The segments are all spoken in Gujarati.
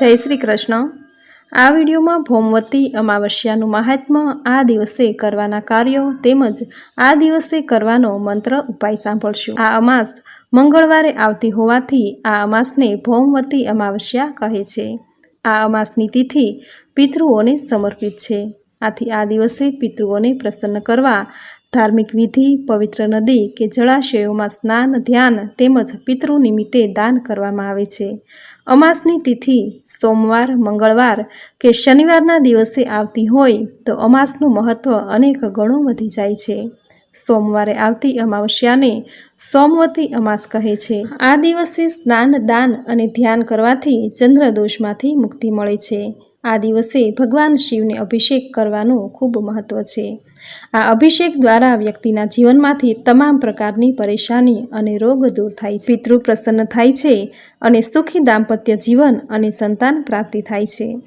જય શ્રી કૃષ્ણ. આ વિડીયોમાં ભૌમવતી અમાવસ્યાનું મહાત્મ્ય આ દિવસે કરવાના કાર્યો તેમજ આ દિવસે કરવાનો મંત્ર ઉપાય સાંભળશું. આ અમાસ મંગળવારે આવતી હોવાથી આ અમાસને ભૌમવતી અમાવસ્યા કહે છે. આ અમાસની તિથિ પિતૃઓને સમર્પિત છે. આથી આ દિવસે પિતૃઓને પ્રસન્ન કરવા ધાર્મિક વિધિ, પવિત્ર નદી કે જળાશયોમાં સ્નાન, ધ્યાન તેમજ પિતૃ નિમિત્તે દાન કરવામાં આવે છે. અમાસની તિથિ સોમવાર, મંગળવાર કે શનિવારના દિવસે આવતી હોય તો અમાસનું મહત્ત્વ અનેક ગણું વધી જાય છે. સોમવારે આવતી અમાવસ્યાને સોમવતી અમાસ કહે છે. આ દિવસે સ્નાન, દાન અને ધ્યાન કરવાથી ચંદ્રદોષમાંથી મુક્તિ મળે છે. આ દિવસે ભગવાન શિવને અભિષેક કરવાનું ખૂબ મહત્ત્વ છે. આ અભિષેક દ્વારા વ્યક્તિના જીવનમાંથી તમામ પ્રકારની પરેશાની અને રોગ દૂર થાય છે. પિતૃ પ્રસન્ન થાય છે અને સુખી દાંપત્ય જીવન અને સંતાન પ્રાપ્તિ થાય છે.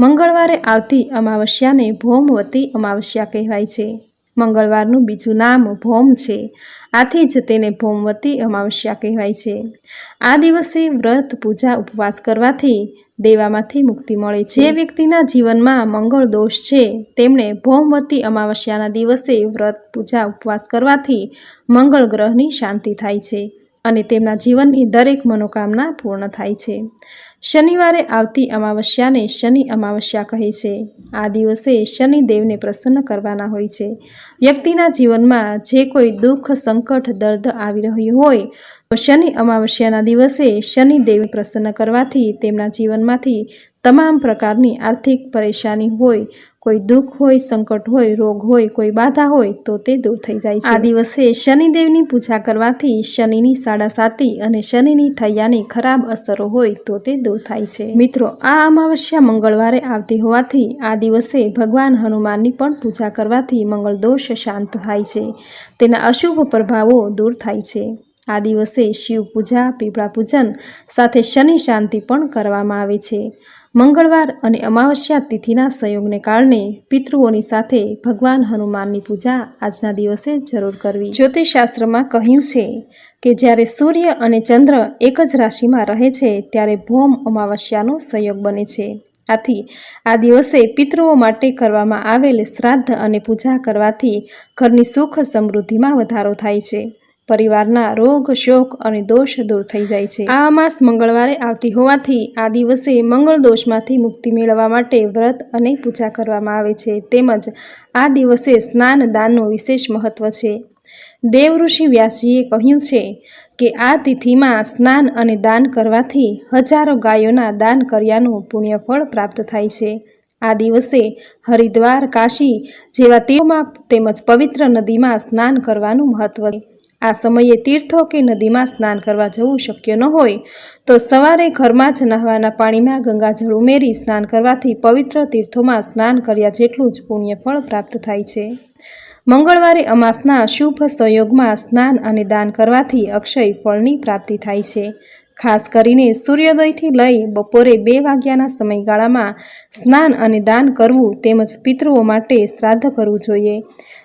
મંગળવારે આવતી અમાવસ્યાને ભૌમવતી અમાવસ્યા કહેવાય છે. મંગળવારનું બીજું નામ ભોમ છે. આથી જ તેને ભોમવતી અમાવસ્યા કહેવાય છે. આ દિવસે વ્રત, પૂજા, ઉપવાસ કરવાથી દેવામાંથી મુક્તિ મળે છે. જે વ્યક્તિના જીવનમાં મંગળ દોષ છે તેમણે ભૌમવતી અમાવસ્યાના દિવસે વ્રત, પૂજા, ઉપવાસ કરવાથી મંગળ ગ્રહની શાંતિ થાય છે અને તેમના જીવનની દરેક મનોકામના પૂર્ણ થાય છે. શનિવારે આવતી અમાવસ્યાને શનિ અમાવસ્યા કહે છે. આ દિવસે શનિદેવને પ્રસન્ન કરવાના હોય છે. વ્યક્તિના જીવનમાં જે કોઈ દુઃખ, સંકટ, દર્દ આવી રહ્યું હોય, તો શનિ અમાવસ્યાના દિવસે શનિદેવ પ્રસન્ન કરવાથી તેમના જીવનમાંથી તમામ પ્રકારની આર્થિક પરેશાની હોય કોઈ દુઃખ હોય સંકટ હોય રોગ હોય કોઈ બાધા હોય તો તે દૂર થઈ જાય છે. આ દિવસે શનિદેવની પૂજા કરવાથી શનિની સાડા સાતી અને શનિની ઠૈયાની ખરાબ અસરો હોય તો તે દૂર થાય છે. મિત્રો આ અમાવસ્યા મંગળવારે આવતી હોવાથી આ દિવસે ભગવાન હનુમાનની પણ પૂજા કરવાથી મંગળ દોષ શાંત થાય છે. તેના અશુભ પ્રભાવો દૂર થાય છે. આ દિવસે શિવ પૂજા પીપળા પૂજન સાથે શનિ શાંતિ પણ કરવામાં આવે છે. મંગળવાર અને અમાવસ્યા તિથિના સંયોગને કારણે પિતૃઓની સાથે ભગવાન હનુમાનની પૂજા આજના દિવસે જરૂર કરવી. જ્યોતિષશાસ્ત્રમાં કહ્યું છે કે જ્યારે સૂર્ય અને ચંદ્ર એક જ રાશિમાં રહે છે, ત્યારે ભૌમ અમાવસ્યાનો સંયોગ બને છે. આથી આ દિવસે પિતૃઓ માટે કરવામાં આવેલ શ્રાદ્ધ અને પૂજા કરવાથી ઘરની સુખ સમૃદ્ધિમાં વધારો થાય છે. પરિવારના રોગ, શોક અને દોષ દૂર થઈ જાય છે. આ માસ મંગળવારે આવતી હોવાથી આ દિવસે મંગળ દોષમાંથી મુક્તિ મેળવવા માટે વ્રત અને પૂજા કરવામાં આવે છે. તેમજ આ દિવસે સ્નાન દાનનું વિશેષ મહત્વ છે. દેવઋષિ વ્યાસજીએ કહ્યું છે કે, આ તિથિમાં સ્નાન અને દાન કરવાથી હજારો ગાયોના દાન કર્યાનું પુણ્યફળ પ્રાપ્ત થાય છે. આ દિવસે હરિદ્વાર, કાશી જેવા તેઓમાં તેમજ પવિત્ર નદીમાં સ્નાન કરવાનું મહત્વ આ સમયે તીર્થો કે નદીમાં સ્નાન કરવા જવું શક્ય ન હોય, તો સવારે ઘરમાં જ નહાવાના પાણીમાં ગંગાજળ ઉમેરી સ્નાન કરવાથી પવિત્ર તીર્થોમાં સ્નાન કર્યા જેટલું જ પુણ્યફળ પ્રાપ્ત થાય છે. મંગળવારે અમાસના શુભ સંયોગમાં સ્નાન અને દાન કરવાથી અક્ષય ફળની પ્રાપ્તિ થાય છે. ખાસ કરીને સૂર્યોદયથી લઈ બપોરે બે વાગ્યાના સમયગાળામાં સ્નાન અને દાન કરવું તેમજ પિતૃઓ માટે શ્રાદ્ધ કરવું જોઈએ.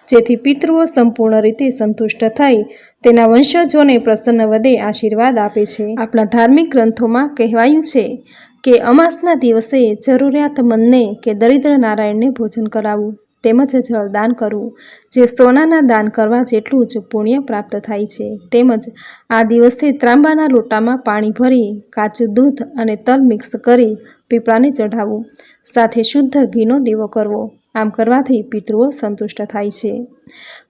જેથી પિતૃઓ સંપૂર્ણ રીતે સંતુષ્ટ થઈ તેના વંશજોને પ્રસન્ન વધે આશીર્વાદ આપે છે. આપણા ધાર્મિક ગ્રંથોમાં કહેવાયું છે કે અમાસના દિવસે જરૂરિયાતમંદને કે દરિદ્ર નારાયણને ભોજન કરાવવું તેમજ જળદાન કરવું, જે સોનાના દાન કરવા જેટલું જ પુણ્ય પ્રાપ્ત થાય છે. તેમજ આ દિવસે ત્રાંબાના લોટામાં પાણી ભરી, કાચું દૂધ અને તલ મિક્સ કરી પીપળાને ચઢાવવું, સાથે શુદ્ધ ઘીનો દીવો કરવો. આમ કરવાથી પિતૃઓ સંતુષ્ટ થાય છે.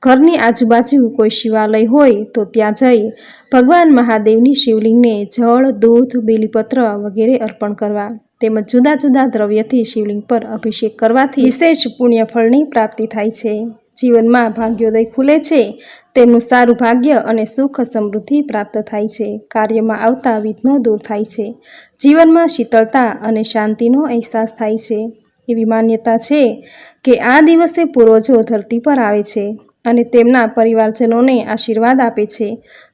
ઘરની આજુબાજુ કોઈ શિવાલય હોય તો ત્યાં જઈ ભગવાન મહાદેવની શિવલિંગને જળ, દૂધ, બેલીપત્ર વગેરે અર્પણ કરવા તેમજ જુદા જુદા દ્રવ્યથી શિવલિંગ પર અભિષેક કરવાથી વિશેષ પુણ્યફળની પ્રાપ્તિ થાય છે. જીવનમાં ભાગ્યોદય ખુલે છે, તેમનું સારું ભાગ્ય અને સુખ સમૃદ્ધિ પ્રાપ્ત થાય છે. કાર્યમાં આવતા વિઘ્નો દૂર થાય છે. જીવનમાં શીતળતા અને શાંતિનો અહેસાસ થાય છે. એવી માન્યતા છે કે આ દિવસે પૂર્વજો ધરતી પર આવે છે અને તેમના પરિવારજનોને આશીર્વાદ આપે છે.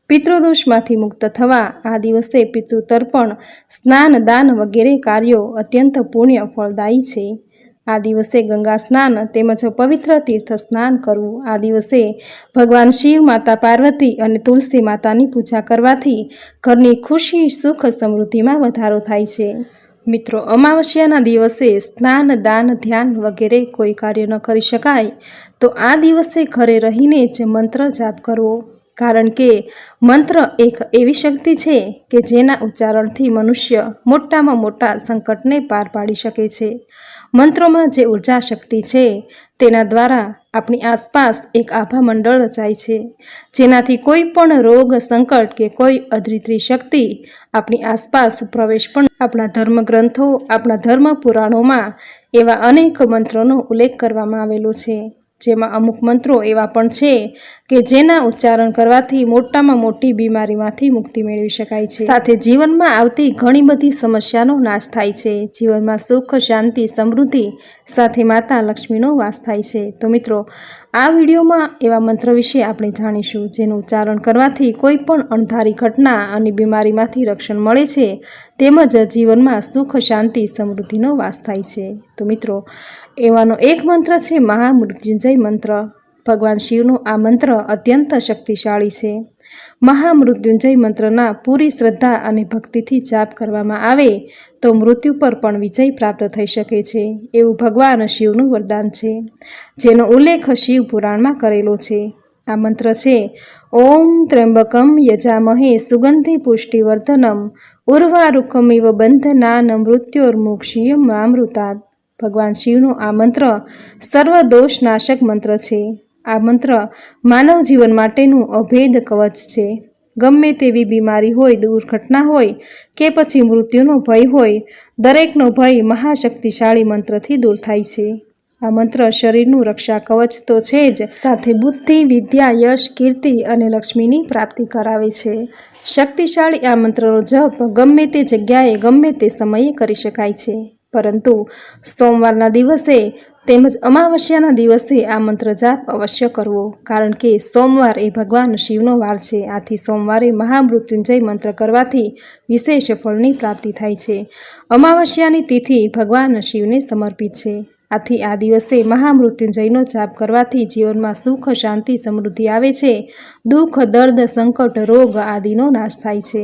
પિતૃદોષમાંથી મુક્ત થવા આ દિવસે પિતૃતર્પણ, સ્નાન, દાન વગેરે કાર્યો અત્યંત પુણ્ય ફળદાયી છે. આ દિવસે ગંગા સ્નાન તેમજ પવિત્ર તીર્થ સ્નાન કરવું. આ દિવસે ભગવાન શિવ, માતા પાર્વતી અને તુલસી માતાની પૂજા કરવાથી ઘરની ખુશી, સુખ સમૃદ્ધિમાં વધારો થાય છે. મિત્રો, અમાવસ્યાના દિવસે સ્નાન, દાન, ધ્યાન વગેરે કોઈ કાર્ય ન કરી શકાય, તો આ દિવસે ઘરે રહીને જ મંત્ર જાપ કરવો. કારણ કે મંત્ર એક એવી શક્તિ છે કે જેના ઉચ્ચારણથી મનુષ્ય મોટામાં મોટા સંકટને પાર પાડી શકે છે. મંત્રોમાં જે ઊર્જા શક્તિ છે, તેના દ્વારા આપણી આસપાસ એક આભા મંડળ રચાય છે. જેનાથી કોઈ પણ રોગ, સંકટ કે કોઈ અદ્રિત્રી શક્તિ આપણી આસપાસ પ્રવેશ પણ આપણા ધર્મગ્રંથો, આપણા ધર્મ પુરાણોમાં એવા અનેક મંત્રોનો ઉલ્લેખ કરવામાં આવેલો છે. જેમાં અમુક મંત્રો એવા પણ છે કે જેના ઉચ્ચારણ કરવાથી મોટામાં મોટી બીમારીમાંથી મુક્તિ મેળવી શકાય છે. સાથે જીવનમાં આવતી ઘણી બધી સમસ્યાનો નાશ થાય છે. જીવનમાં સુખ, શાંતિ, સમૃદ્ધિ સાથે માતા લક્ષ્મીનો વાસ થાય છે. તો મિત્રો, આ વિડીયોમાં એવા મંત્ર વિશે આપણે જાણીશું, જેનું ઉચ્ચારણ કરવાથી કોઈ પણ અણધારી ઘટના અને બીમારીમાંથી રક્ષણ મળે છે. તેમજ જીવનમાં સુખ, શાંતિ, સમૃદ્ધિનો વાસ થાય છે. તો મિત્રો એવાનો એક મંત્ર છે મહામૃત્યુંજય મંત્ર. ભગવાન શિવનો આ મંત્ર અત્યંત શક્તિશાળી છે. મહામૃત્યુંજય મંત્રના પૂરી શ્રદ્ધા અને ભક્તિથી જાપ કરવામાં આવે તો મૃત્યુ પર પણ વિજય પ્રાપ્ત થઈ શકે છે, એવું ભગવાન શિવનું વરદાન છે, જેનો ઉલ્લેખ શિવ પુરાણમાં કરેલો છે. આ મંત્ર છે, ઓમ ત્ર્યંબકમ યજામહે સુગંધિ પુષ્ટિવર્ધનમ ઉર્વારુકમિવ બંધનાન મૃત્યોર્મુક્ષિયમ અમૃતાત ભગવાન શિવનો આ મંત્ર સર્વ નાશક મંત્ર છે. આ મંત્ર માનવ જીવન માટેનું અભેદ કવચ છે. ગમે તેવી બીમારી હોય, દુર્ઘટના હોય કે પછી મૃત્યુનો ભય હોય, દરેકનો ભય મહાશક્તિશાળી મંત્રથી દૂર થાય છે. આ મંત્ર શરીરનું રક્ષા કવચ તો છે જ, સાથે બુદ્ધિ, વિદ્યા, યશ, કીર્તિ અને લક્ષ્મીની પ્રાપ્તિ કરાવે છે. શક્તિશાળી આ મંત્રનો જપ ગમે તે જગ્યાએ, ગમે તે સમયે કરી શકાય છે. પરંતુ સોમવારના દિવસે તેમજ અમાવસ્યાના દિવસે આ મંત્ર જાપ અવશ્ય કરવો, કારણ કે સોમવાર એ ભગવાન શિવનો વાર છે. આથી સોમવારે મહામૃત્યુંજય મંત્ર કરવાથી વિશેષ ફળની પ્રાપ્તિ થાય છે. અમાવસ્યાની તિથિ ભગવાન શિવને સમર્પિત છે. આથી આ દિવસે મહામૃત્યુંજયનો જાપ કરવાથી જીવનમાં સુખ, શાંતિ, સમૃદ્ધિ આવે છે. દુઃખ, દર્દ, સંકટ, રોગ આદિનો નાશ થાય છે.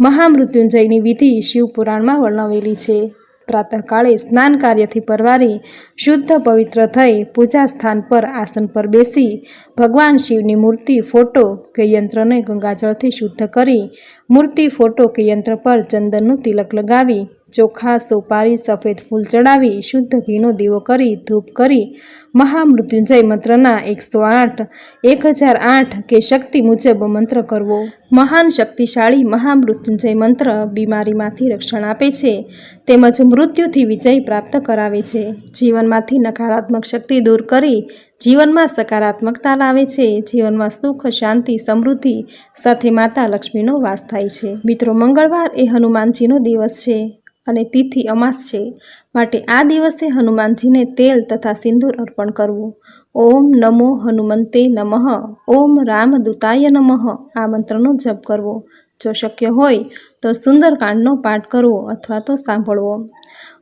મહામૃત્યુંજયની વિધિ શિવ પુરાણમાં વર્ણવેલી છે. પ્રાતઃકાળે સ્નાન કાર્યથી પરવારી શુદ્ધ પવિત્ર થઈ પૂજા સ્થાન પર આસન પર બેસી ભગવાન શિવની મૂર્તિ, ફોટો કે યંત્રને ગંગાજળથી શુદ્ધ કરી મૂર્તિ, ફોટો કે યંત્ર પર ચંદનનું તિલક લગાવી ચોખા, સોપારી, સફેદ ફૂલ ચડાવી, શુદ્ધ ઘીનો દીવો કરી, ધૂપ કરી, મહામૃત્યુંજય મંત્રના એકસો આઠ, એક હજાર આઠ કે શક્તિ મુજબ મંત્ર કરવો. મહાન શક્તિશાળી મહામૃત્યુંજય મંત્ર બીમારીમાંથી રક્ષણ આપે છે, તેમજ મૃત્યુથી વિજય પ્રાપ્ત કરાવે છે. જીવનમાંથી નકારાત્મક શક્તિ દૂર કરી, જીવનમાં સકારાત્મકતા લાવે છે, જીવનમાં સુખ, શાંતિ, સમૃદ્ધિ સાથે માતા લક્ષ્મીનો વાસ થાય છે. મિત્રો, મંગળવાર એ હનુમાનજીનો દિવસ છે. અને તિથિ અમાસ છે. માટે આ દિવસે હનુમાનજીને તેલ તથા સિંદૂર અર્પણ કરવું. ઓમ નમો હનુમંતે નમઃ. ઓમ રામદૂતાય નમઃ. આ મંત્રનો જપ કરવો. જો શક્ય હોય, તો સુંદરકાંડનો પાઠ કરવો અથવા તો સાંભળવો.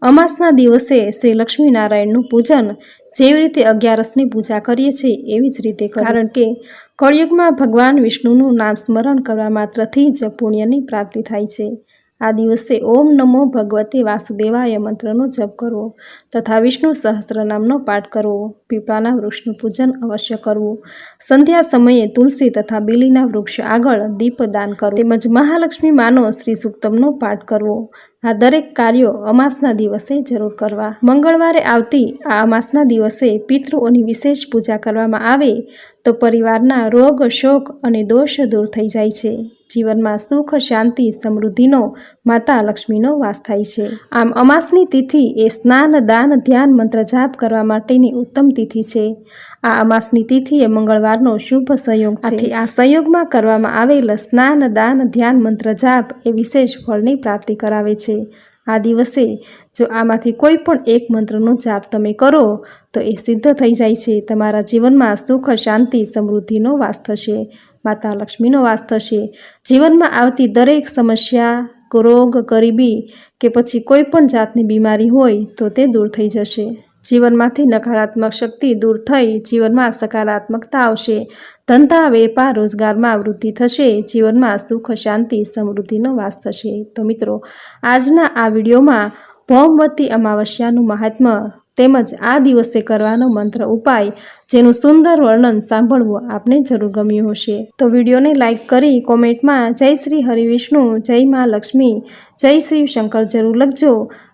અમાસના દિવસે શ્રી લક્ષ્મીનારાયણનું પૂજન જેવી રીતે અગિયારસની પૂજા કરીએ છીએ, એવી જ રીતે કારણ કે કળિયુગમાં ભગવાન વિષ્ણુનું નામ સ્મરણ કરવા માત્રથી જ પુણ્યની પ્રાપ્તિ થાય છે. આ દિવસે ઓમ નમો ભગવતે વાસુદેવાય મંત્રનો જપ કરવો તથા વિષ્ણુ સહસ્ત્રનામનો પાઠ કરવો, પીપળાના વૃક્ષનું પૂજન અવશ્ય કરવું, સંધ્યા સમયે તુલસી તથા બેલીના વૃક્ષ આગળ દીપદાન કરવું, તેમજ મહાલક્ષ્મી માનો શ્રી સુક્તમનો પાઠ કરવો. આ દરેક કાર્યો અમાસના દિવસે જરૂર કરવા. મંગળવારે આવતી આ અમાસના દિવસે પિતૃઓની વિશેષ પૂજા કરવામાં આવે તો પરિવારના રોગ શોક અને દોષ દૂર થઈ જાય છે. જીવનમાં સુખ શાંતિ સમૃદ્ધિનો માતા લક્ષ્મીનો વાસ થાય છે. આમ અમાસની તિથિ એ સ્નાન દાન ધ્યાન મંત્ર જાપ કરવા માટેની ઉત્તમ તિથિ છે. આ અમાસની તિથિ એ મંગળવારનો શુભ સંયોગ છે. આ સંયોગમાં કરવામાં આવેલ સ્નાન દાન ધ્યાન મંત્ર જાપ એ વિશેષ ફળની પ્રાપ્તિ કરાવે છે. આ દિવસે જો આમાંથી કોઈ પણ એક મંત્રનો જાપ તમે કરો, તો એ સિદ્ધ થઈ જાય છે. તમારા જીવનમાં સુખ, શાંતિ, સમૃદ્ધિનો વાસ થશે. માતા લક્ષ્મીનો વાસ થશે. જીવનમાં આવતી દરેક સમસ્યા, રોગ, ગરીબી કે પછી કોઈ પણ જાતની બીમારી હોય, તો તે દૂર થઈ જશે. જીવનમાંથી નકારાત્મક શક્તિ દૂર થઈ જીવનમાં સકારાત્મકતા આવશે. ધંધા, વેપાર, રોજગારમાં વૃદ્ધિ થશે, જીવનમાં સુખ, શાંતિ, સમૃદ્ધિનો વાસ થશે. તો મિત્રો, આજના આ વિડીયોમાં ભૌમવતી અમાવસ્યાનું મહાત્મ્ય તેમજ આ દિવસે કરવાનો મંત્ર ઉપાય જેનું સુંદર વર્ણન સાંભળવું આપને જરૂર ગમ્યું હશે. તો વિડીયોને લાઇક કરી કોમેન્ટમાં જય શ્રી હરિવિષ્ણુ, જય મા લક્ષ્મી, જય શ્રી શંકર જરૂર લખજો.